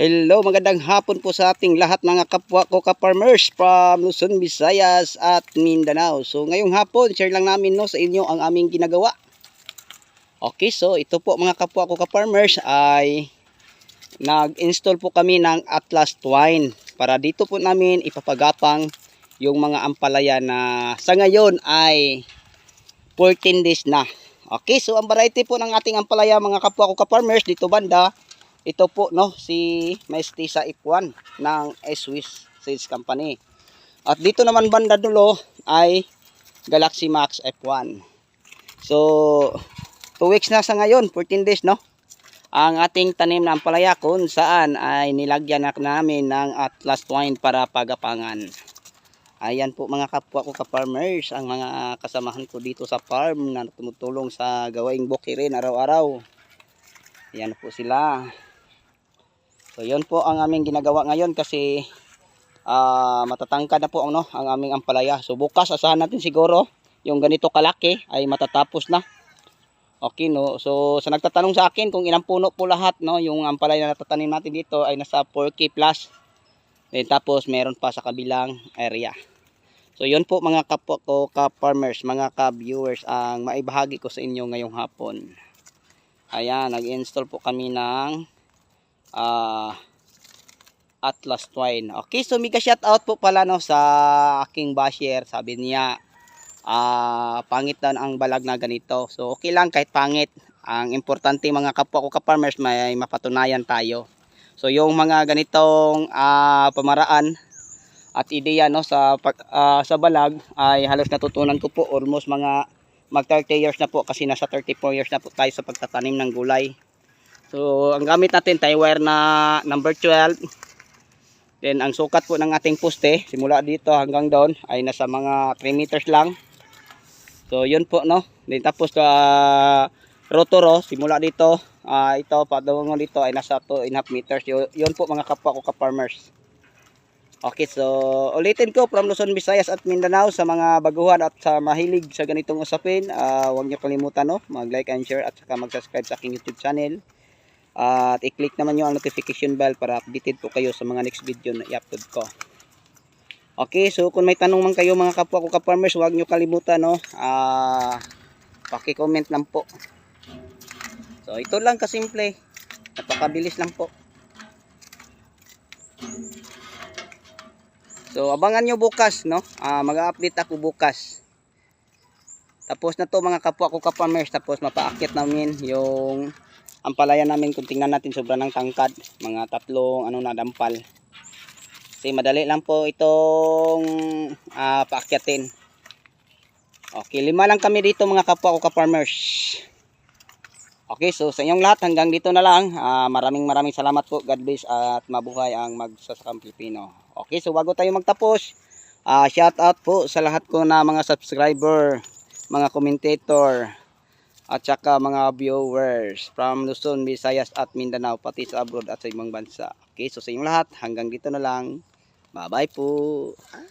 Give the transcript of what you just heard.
Hello, magandang hapon po sa ating lahat mga kapwa ko ka-farmers from Luzon, Visayas at Mindanao. So ngayong hapon, share lang namin no, sa inyo ang aming ginagawa. Okay, so ito po mga kapwa ko ka-farmers ay nag-install po kami ng Atlas Twine para dito po namin ipapagapang yung mga ampalaya na sa ngayon ay 14 days na. Okay, so ang variety po ng ating ampalaya mga kapwa ko ka-farmers dito banda ito po no si Mestiza F1 ng Swiss Sales Company. At dito naman banda dulo ay Galaxy Max F1. So 2 weeks na sa ngayon, 14 days no. Ang ating tanim na ampalaya kung saan ay nilagyan na namin ng Atlas Twine para pagapangan. Ayan po mga kapwa ko ka-farmers, ang mga kasamahan ko dito sa farm na tumutulong sa gawaing bukirin araw-araw. Ayan po sila. So yun po ang aming ginagawa ngayon kasi ah matatangkad na po ano, ang aming ampalaya. So bukas asahan natin siguro yung ganito kalaki ay matatapos na. Okay no. So sa nagtatanong sa akin kung ilang puno po lahat no, yung ampalaya na natatanim natin dito ay nasa 4K plus. Then tapos meron pa sa kabilang area. So yun po mga kapwa ko ka-farmers, mga ka-viewers ang maibahagi ko sa inyo ngayong hapon. Ayan, nag-install po kami ng ah Atlas Twine. Okay, so mega shout out po pala no sa aking basher. Sabi niya ah pangit daw ang balag na ganito. So okay lang kahit pangit. Ang importante mga kapwa ko ka-farmers may mapatunayan tayo. So yung mga ganitong ah, pamaraan at ideya no sa ah, sa balag ay halos natutunan ko po almost mga mag 30 years na po kasi nasa 34 years na po tayo sa pagtatanim ng gulay. So, ang gamit natin tie wire na number 12. Then ang sukat po ng ating poste simula dito hanggang doon ay nasa mga 3 meters lang. So, yun po no. Then tapos uh, rotoro simula dito ah, ito patungo dito ay nasa 2 and a half meters. Yun, yun po mga kapwa ko ka-farmers. Okay, so ulitin ko from Luzon, Visayas at Mindanao sa mga baguhan at sa mahilig sa ganitong usapin. ah huwag niyo kalimutan no, mag-like and share at saka mag-subscribe sa aking YouTube channel. At i-click naman nyo ang notification bell para updated po kayo sa mga next video na i-upload ko. Okay, so kung may tanong man kayo mga kapwa ko ka-farmers, huwag nyo kalimutan no. Ah, paki-comment lang po. So ito lang kasimple. Napakabilis lang po. So abangan nyo bukas no. Ah, mag-update ako bukas. Tapos na to mga kapwa ko ka-farmers tapos mapaakyat namin yung ang palaya namin kung tingnan natin sobra ng tangkad. Mga tatlong ano na dampal kasi madali lang po itong ah, paakyatin. Okay lima lang kami dito mga kapwa ko ka-farmers. Okay so sa inyong lahat hanggang dito na lang. Ah, maraming maraming salamat po. God bless at mabuhay ang magsasakang Pilipino. Okay so bago tayo magtapos ah, shout out po sa lahat ko na mga subscriber mga commentator at saka mga viewers from Luzon, Visayas at Mindanao pati sa abroad at sa ibang bansa. Okay, so sa inyong lahat, hanggang dito na lang. Bye-bye po.